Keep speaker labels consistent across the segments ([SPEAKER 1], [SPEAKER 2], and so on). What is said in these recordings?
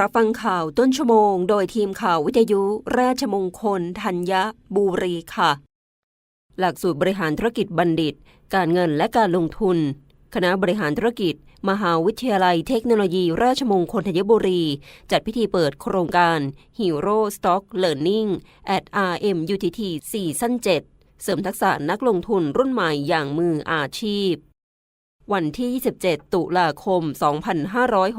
[SPEAKER 1] รับฟังข่าวต้นชั่วโมง โดยทีมข่าววิทยุราชมงคล ธัญบุรีค่ะ หลักสูตรบริหารธุรกิจบัณฑิต การเงินและการลงทุน คณะบริหารธุรกิจ มหาวิทยาลัยเทคโนโลยี ราชมงคลธัญบุรี จัดพิธีเปิดโครงการ Hero Stock Learning at RMUTT ซีซั่น7เสริมทักษะนักลงทุนรุ่นใหม่อย่างมืออาชีพ วันที่ 27 ตุลาคม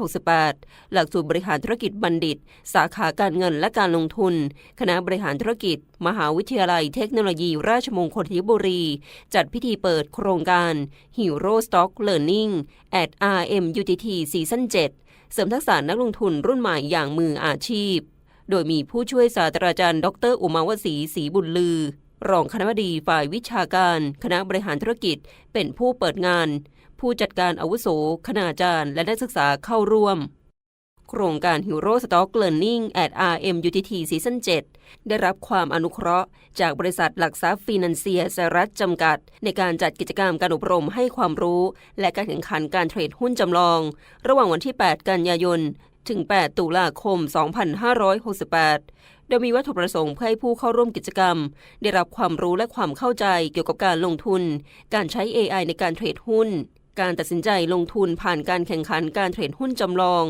[SPEAKER 1] 2568 หลักสูตรบริหารธุรกิจบัณฑิต สาขาการเงินและการลงทุน คณะบริหารธุรกิจ มหาวิทยาลัยเทคโนโลยีราชมงคลธัญบุรี จัดพิธีเปิดโครงการ Hero Stock Learning at RMUTT ซีซั่น7เสริมทักษะนักลงทุนรุ่นใหม่อย่างมืออาชีพ โดยมีผู้ช่วยศาสตราจารย์ ดร อุมาวสีศรีบุญลือ รองคณบดีฝ่ายวิชาการ คณะบริหารธุรกิจ เป็นผู้เปิดงาน ผู้จัดการอาวุโส คณาจารย์ และนักศึกษาเข้าร่วม โครงการ Hero Stock Learning at RMUTT ซีซั่น7ได้รับความอนุเคราะห์ จากบริษัทหลักทรัพย์ฟินันเซียสหรัฐจำกัด ในการจัดกิจกรรมการอบรมให้ความรู้ และการแข่งขันการเทรดหุ้นจำลอง ระหว่างวันที่ 8 กันยายนถึง 8 ตุลาคม 2568 โดยมีวัตถุประสงค์เพื่อให้ผู้เข้าร่วมกิจกรรม ได้รับความรู้และความเข้าใจเกี่ยวกับการลงทุน การใช้ AI ในการเทรดหุ้น การตัดสินใจลงทุนผ่านการแข่งขันการเทรดหุ้นจำลอง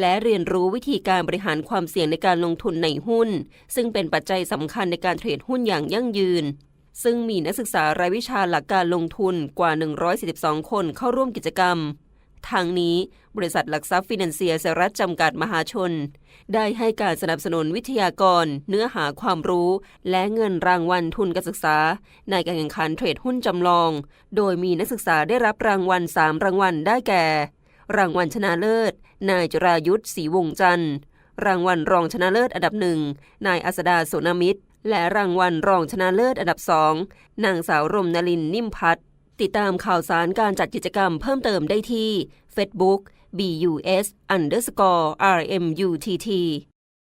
[SPEAKER 1] และเรียนรู้วิธีการบริหารความเสี่ยงในการลงทุนในหุ้น ซึ่งเป็นปัจจัยสำคัญในการเทรดหุ้นอย่างยั่งยืน ซึ่งมีนักศึกษารายวิชาหลักการลงทุนกว่า 142 คนเข้าร่วมกิจกรรม ทางนี้บริษัทหลักทรัพย์ฟินันเซียสหรัฐจำกัดมหาชน ได้ให้การสนับสนุนวิทยากร เนื้อหาความรู้ และเงินรางวัลทุนการศึกษา ในการแข่งขันเทรดหุ้นจำลอง โดยมีนักศึกษาได้รับรางวัล 3 รางวัลได้แก่ รางวัลชนะเลิศ นายจรายุทธศรีวงจันทร์ รางวัลรองชนะเลิศอันดับหนึ่งนายอัสดาโสนมิตร และรางวัลรองชนะเลิศอันดับสองนางสาวรมนลินนิ่มพัฒน์ ติดตามข่าวสารการจัดกิจกรรมเพิ่มเติมได้ที่ Facebook BUS underscore RMUTT